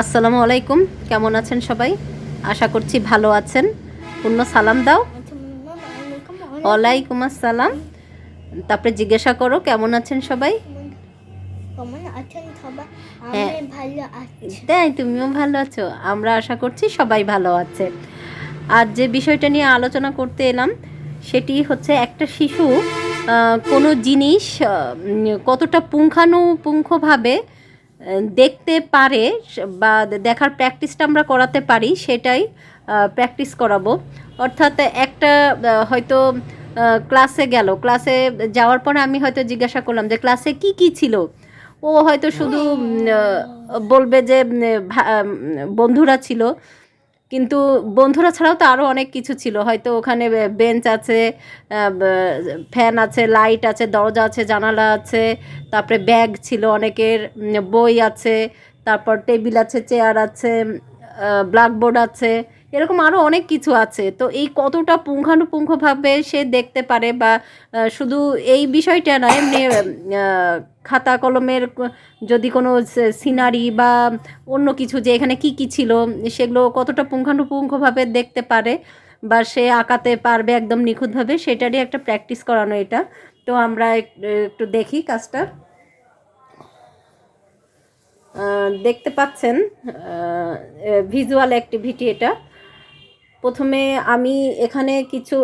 আসসালামু আলাইকুম। কেমন আছেন সবাই? আশা করছি ভালো আছেন। পূর্ণ সালাম দাও। ওয়ালাইকুম আসসালাম। তারপরে জিজ্ঞাসা করো, কেমন আছেন সবাই? কেমন হ্যাঁ। তাই তুমিও ভালো আছো। আমরা আশা করছি সবাই ভালো আছে। আর যে বিষয়টা নিয়ে আলোচনা করতে এলাম, সেটি হচ্ছে একটা শিশু কোনো জিনিস কতটা পুঙ্খানুপুঙ্খভাবে দেখতে পারে, বা দেখার প্র্যাকটিসটা আমরা করাতে পারি, সেটাই প্র্যাকটিস করাবো। অর্থাৎ একটা হয়তো ক্লাসে গেল। ক্লাসে যাওয়ার পরে আমি হয়তো জিজ্ঞাসা করলাম যে, ক্লাসে কি কি ছিল? ও হয়তো শুধু বলবে যে বন্ধুরা ছিল। কিন্তু বন্ধুরা ছাড়াও তো আরও অনেক কিছু ছিল। হয়তো ওখানে বেঞ্চ আছে ফ্যান আছে লাইট আছে, দরজা আছে, জানালা আছে, তারপরে ব্যাগ ছিল অনেকের বই আছে, তারপর টেবিল আছে চেয়ার আছে ব্ল্যাকবোর্ড আছে এরকম আরও অনেক কিছু আছে। তো এই কতটা পুঙ্খানুপুঙ্খভাবে সে দেখতে পারে বা শুধু এই বিষয়টা নয়, এমনি খাতা কলমের যদি কোনো সিনারি বা অন্য কিছু যে এখানে কি কি ছিল, সেগুলো কতটা পুঙ্খানুপুঙ্খভাবে দেখতে পারে বা সে আঁকাতে পারবে একদম নিখুঁতভাবে, সেটারই একটা প্র্যাকটিস করানো এটা। তো আমরা একটু দেখি কাজটা। দেখতে পাচ্ছেন ভিজুয়াল অ্যাক্টিভিটি এটা। প্রথমে আমি এখানে কিছু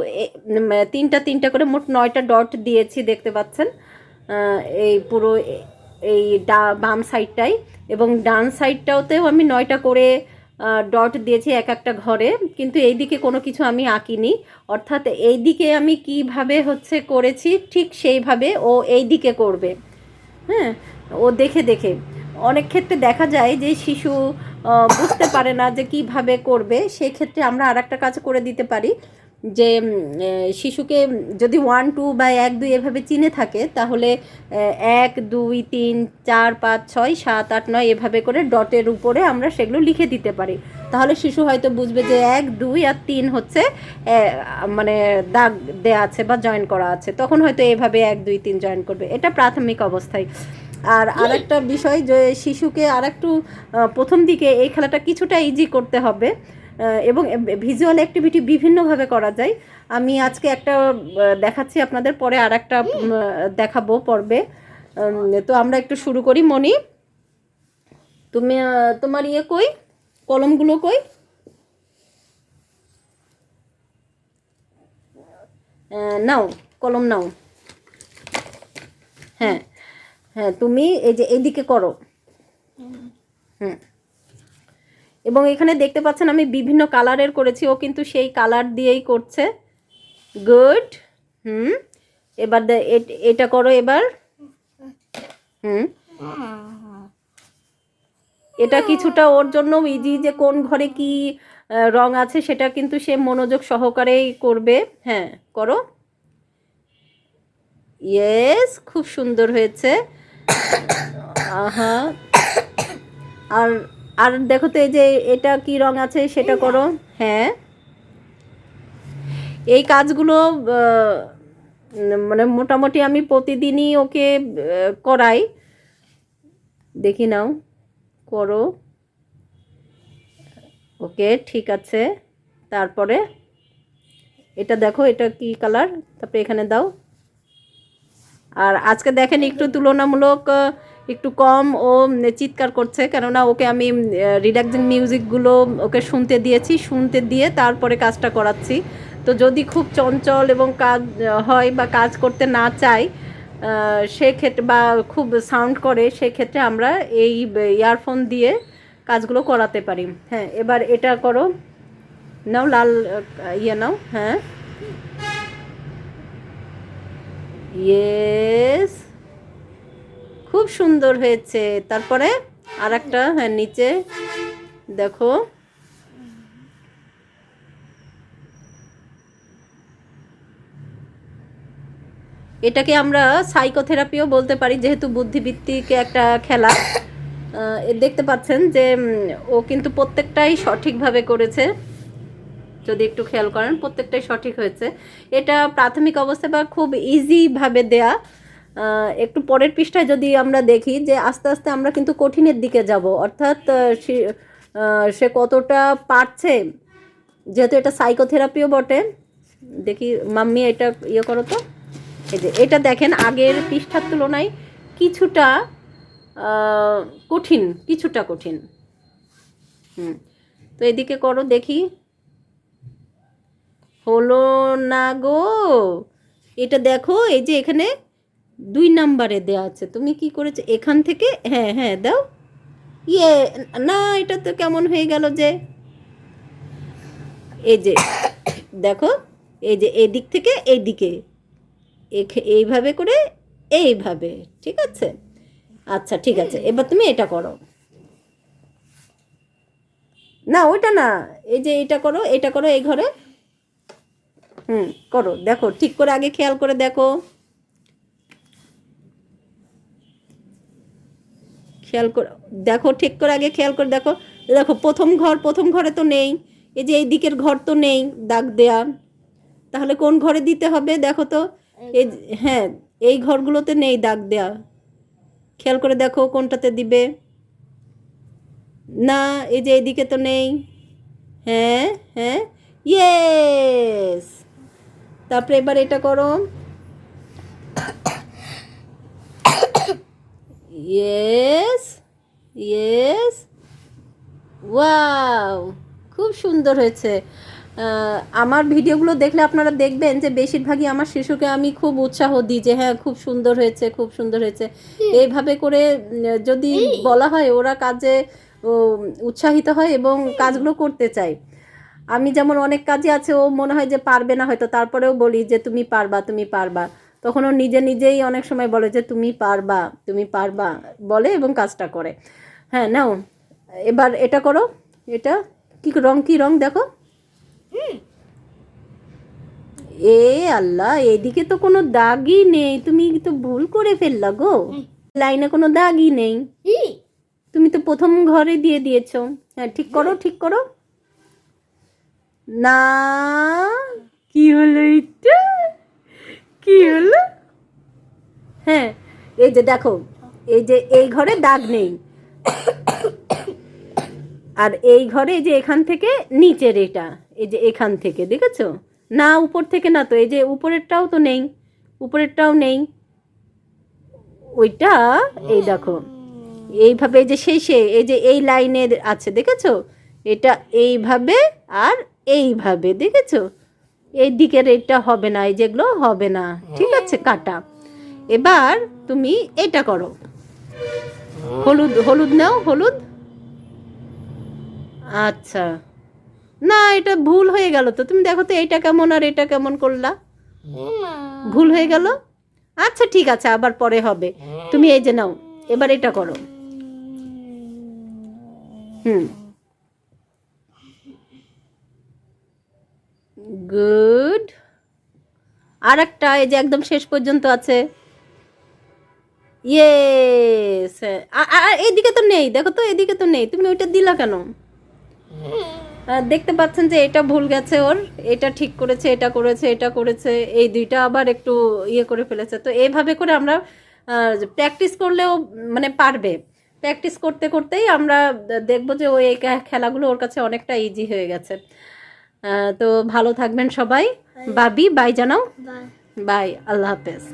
তিনটা তিনটা করে মোট নয়টা ডট দিয়েছি দেখতে পাচ্ছেন। এই পুরো এই ডা, বাম সাইডটাই এবং ডান সাইডটাওতেও আমি নয়টা করে ডট দিয়েছি এক একটা ঘরে। কিন্তু এই দিকে কোনো কিছু আমি আঁকিনি। অর্থাৎ এই দিকে আমি কীভাবে হচ্ছে করেছি ঠিক সেইভাবে ও এই দিকে করবে। হ্যাঁ ও দেখে দেখে। অনেক ক্ষেত্রে দেখা যায় যে শিশু বুঝতে পারে না যে কীভাবে করবে সেই ক্ষেত্রে আমরা আর একটা কাজ করে দিতে পারি যে শিশুকে যদি ওয়ান টু বা এক, দুই এভাবে চিনে থাকে, তাহলে এক, দুই, তিন, চার, পাঁচ, ছয়, সাত, আট, নয় এভাবে করে ডটের উপরে আমরা সেগুলো লিখে দিতে পারি। তাহলে শিশু হয়তো বুঝবে যে এক, দুই আর তিন হচ্ছে মানে দাগ দেয়া আছে বা জয়েন করা আছে। তখন হয়তো এভাবে এক, দুই, তিন জয়েন করবে। এটা প্রাথমিক অবস্থায়। আর আরেকটা বিষয় যে শিশুকে আরেকটু প্রথম দিকে এই খেলাটা কিছুটা ইজি করতে হবে এবং ভিজুয়াল অ্যাক্টিভিটি বিভিন্নভাবে করা যায়। আমি আজকে একটা দেখাচ্ছি আপনাদের, পরে আর একটা দেখাবো পর্বে। তো আমরা একটু শুরু করি মনি তুমি তোমার ইয়ে কই? কলমগুলো কই? নাও, কলম নাও। হ্যাঁ হ্যাঁ তুমি এই যে এইদিকে করো। হুম এবং এখানে দেখতে পাচ্ছেন আমি বিভিন্ন কালারের করেছি, ও কিন্তু সেই কালার দিয়েই করছে। গুড। হুম। এবার এটা করো এবার। হুম। এটা কিছুটা ওর জন্য ইজি যে কোন ঘরে কি রং আছে সেটা কিন্তু সে মনোযোগ সহকারেই করবে। হ্যাঁ করো। ইয়েস খুব সুন্দর হয়েছে। আহা। আর আর দেখো তো এই যে এটা কি রং আছে সেটা করো। হ্যাঁ। এই কাজগুলো মানে মোটামুটি আমি প্রতিদিনই ওকে করাই। দেখি নাও করো। ওকে ঠিক আছে। তারপরে এটা দেখো এটা কি কালার? তারপরে এখানে দাও। আর আজকে দেখেন একটু তুলনামূলক একটু কম ও চিৎকার করছে কেননা ওকে আমি রিল্যাক্সিং মিউজিকগুলো ওকে শুনতে দিয়েছি শুনতে দিয়ে তারপরে কাজটা করাচ্ছি। তো যদি খুব চঞ্চল এবং কাজ হয় বা কাজ করতে না আহ, সেক্ষেত্রে বা খুব সাউন্ড করে সেক্ষেত্রে আমরা এই ইয়ারফোন দিয়ে কাজগুলো করাতে পারি। হ্যাঁ এবার এটা করো। নাও লাল ইয়ে নাও হ্যাঁ। ইয়েস খুব সুন্দর হয়েছে। তারপরে আর একটা হ্যাঁ নিচে। দেখো। এটাকে আমরা সাইকোথেরাপিও বলতে পারি, যেহেতু বুদ্ধিভিত্তিক একটা খেলা। দেখতে পাচ্ছেন যে ও কিন্তু প্রত্যেকটাই সঠিকভাবে করেছে। যদি একটু খেয়াল করেন, প্রত্যেকটাই সঠিক হয়েছে। এটা প্রাথমিক অবস্থায় বা খুব ইজিভাবে দেয়া। একটু পরের পৃষ্ঠায় যদি আমরা দেখি যে আস্তে আস্তে আমরা কিন্তু কঠিনের দিকে যাব, অর্থাৎ সে- সে কতটা পারছে, যেহেতু এটা সাইকোথেরাপিও বটে। দেখি, মাম্মি, এটা ইয়ে করো তো। এই যে, এটা দেখেন, আগের পৃষ্ঠার তুলনায় কিছুটা কঠিন কিছুটা কঠিন। হুম, তো এদিকে করো, দেখি। হলো না গো। এটা দেখো, এই যে এখানে দুই নাম্বারে দেওয়া আছে। তুমি কি করেছ? এখান থেকে হ্যাঁ হ্যাঁ দাও। ইয়ে না, এটা তো কেমন হয়ে গেল যে। এই যে, দেখো, এই যে এই দিক থেকে এই দিকে এইভাবে করে এইভাবে, ঠিক আছে? আচ্ছা ঠিক আছে, এবার তুমি এটা করো। না, ওইটা না, এই যে এটা করো এটা করো এই ঘরে। হুম করো দেখো ঠিক করে আগে খেয়াল করে দেখো। খেয়াল করে দেখো ঠিক করে আগে খেয়াল করে দেখো। দেখো প্রথম ঘর প্রথম ঘরে তো নেই। এই যে এই দিকের ঘর তো নেই দাগ দেয়া। তাহলে কোন ঘরে দিতে হবে দেখো তো? এই হ্যাঁ এই ঘরগুলোতে নেই দাগ দেয়া। খেয়াল করে দেখো কোনটাতে দিবে। না এই যে এইদিকে তো নেই। হ্যাঁ হ্যাঁ ইয়েস তারপরে এবার এটা করো। ইয়েস ইয়েস ওয়াও খুব সুন্দর হয়েছে। আমার ভিডিওগুলো দেখলে আপনারা দেখবেন যে বেশিরভাগই আমার শিশুকে আমি খুব উৎসাহ দিই যে হ্যাঁ খুব সুন্দর হয়েছে খুব সুন্দর হয়েছে। এইভাবে করে যদি বলা হয় ওরা কাজে উৎসাহিত হয় এবং কাজগুলো করতে চায়। আমি যেমন অনেক কাজে আছে ও মনে হয় যে পারবে না হয়তো তারপরেও বলি যে তুমি পারবা তুমি পারবা। তখন ও নিজে নিজেই অনেক সময় বলে যে তুমি পারবা তুমি পারবা বলে এবং কাজটা করে। হ্যাঁ নাও এবার এটা করো এটা কি রং কি রং দেখো? এ আল্লাহ এদিকে তো কোনো দাগই নেই তুমি তো ভুল করে ফেললা গো। লাইনে কোনো দাগই নেই। তুমি তো প্রথম ঘরে দিয়ে দিয়েছ। হ্যাঁ ঠিক করো ঠিক করো। না, কি হলো এটা? কি হলো? হ্যাঁ এই যে দেখো, এই যে এই ঘরে দাগ নেই। আর এই ঘরে এই যে এখান থেকে নিচের এটা, এই যে এখান থেকে, দেখেছ? না উপর থেকে না তো, এই যে উপরেরটাও তো নেই, উপরেরটাও নেই। ওইটা, এই দেখো, এইভাবে এই যে শেষে, এই যে এই লাইনের আছে, দেখেছ? এটা এইভাবে আর এইভাবে, দেখেছ? এই দিকের এটা হবে না, এই যেগুলো হবে না। ঠিক আছে, কাটা। এবার তুমি এটা করো। হলুদ হলুদ নাও, হলুদ। আচ্ছা। না, এটা ভুল হয়ে গেল তো। তুমি দেখো তো, এইটা কেমন আর এটা কেমন করলা। ভুল হয়ে গেল? আচ্ছা ঠিক আছে, আবার পরে হবে। তুমি এই যে নাও, এবার এটা করো। হুম। গুড আর একটা এই যে একদম শেষ পর্যন্ত আছে। ইয়েস এইদিকে তো নেই, দেখো তো এদিকে তো নেই। তুমি ওইটা দিলা কেন? দেখতে পাচ্ছেন যে এটা ভুল গেছে ওর। এটা ঠিক করেছে, এটা করেছে এটা করেছে। এই দুইটা আবার একটু ইয়ে করে ফেলেছে। তো এইভাবে করে আমরা প্র্যাকটিস করলেও মানে পারবে। প্র্যাকটিস করতে করতেই আমরা দেখব যে ওই খেলাগুলো ওর কাছে অনেকটা ইজি হয়ে গেছে। তো ভালো থাকবেন সবাই। বাবি বাই জানাও। বাই বাই আল্লাহ হাফেজ।